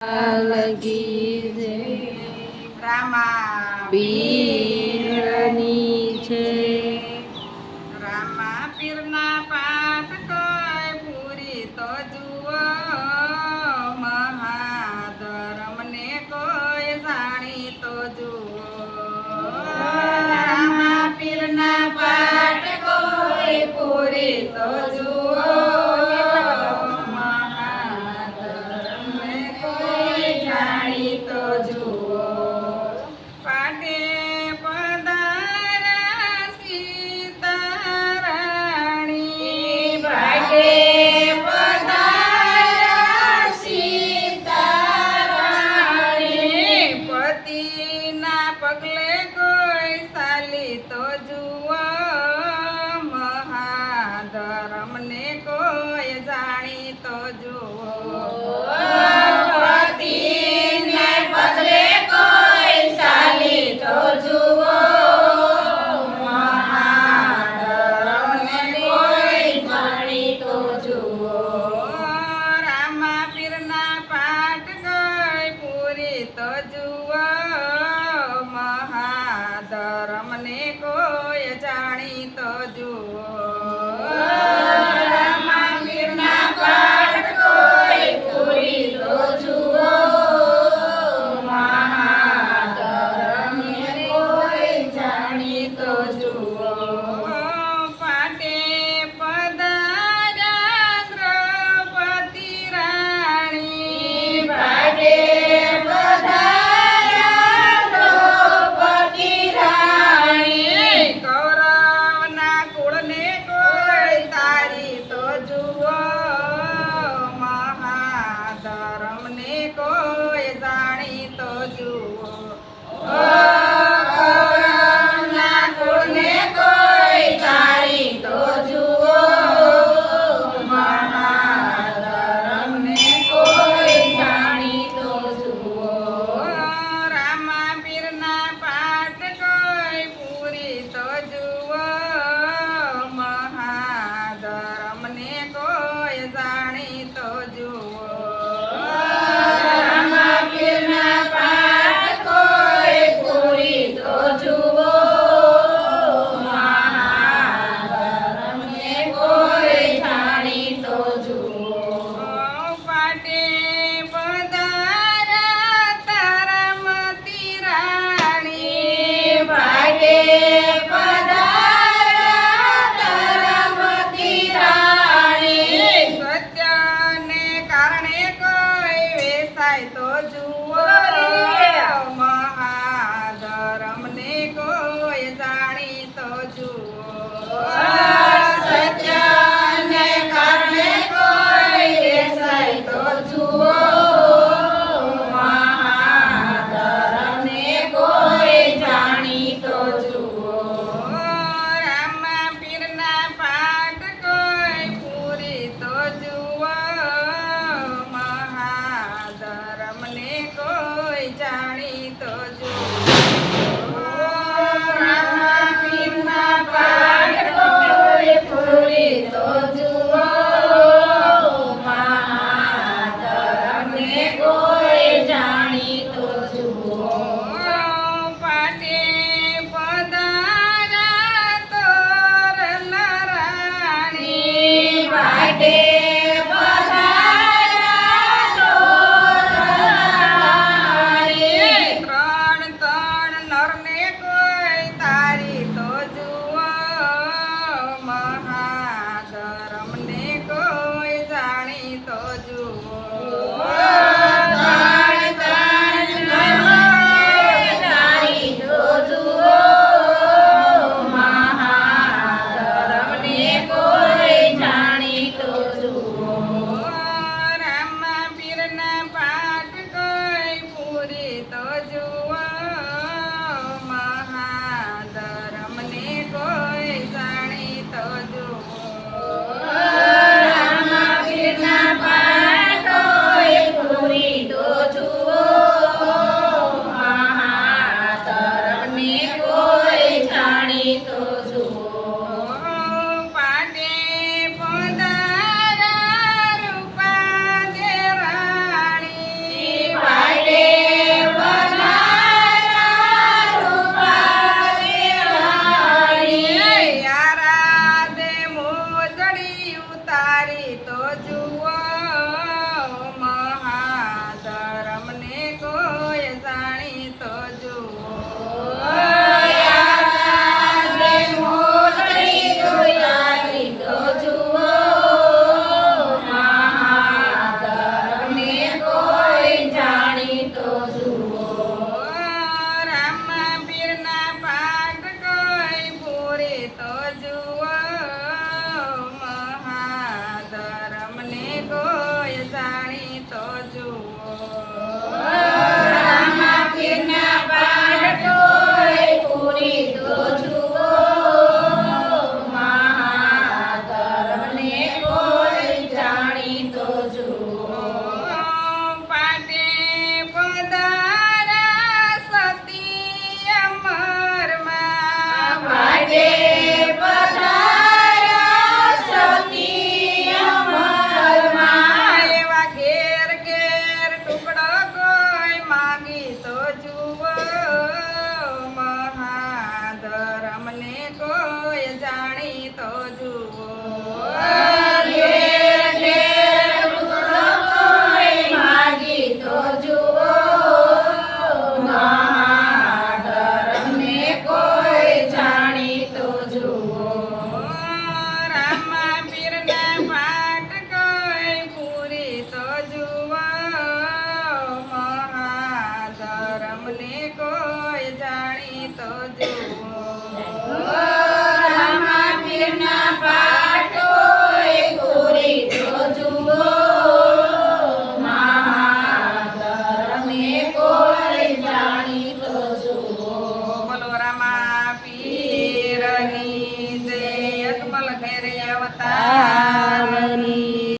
લગી રામા પીરની મહાધર્મને કોઈ કોઈ પૂરી તારી તો જુઓ, મહાધરમને કોઈ જાણી તો જુઓ. રામ બીરના પાઠ કોઈ પૂરી તો જુઓ. Lord,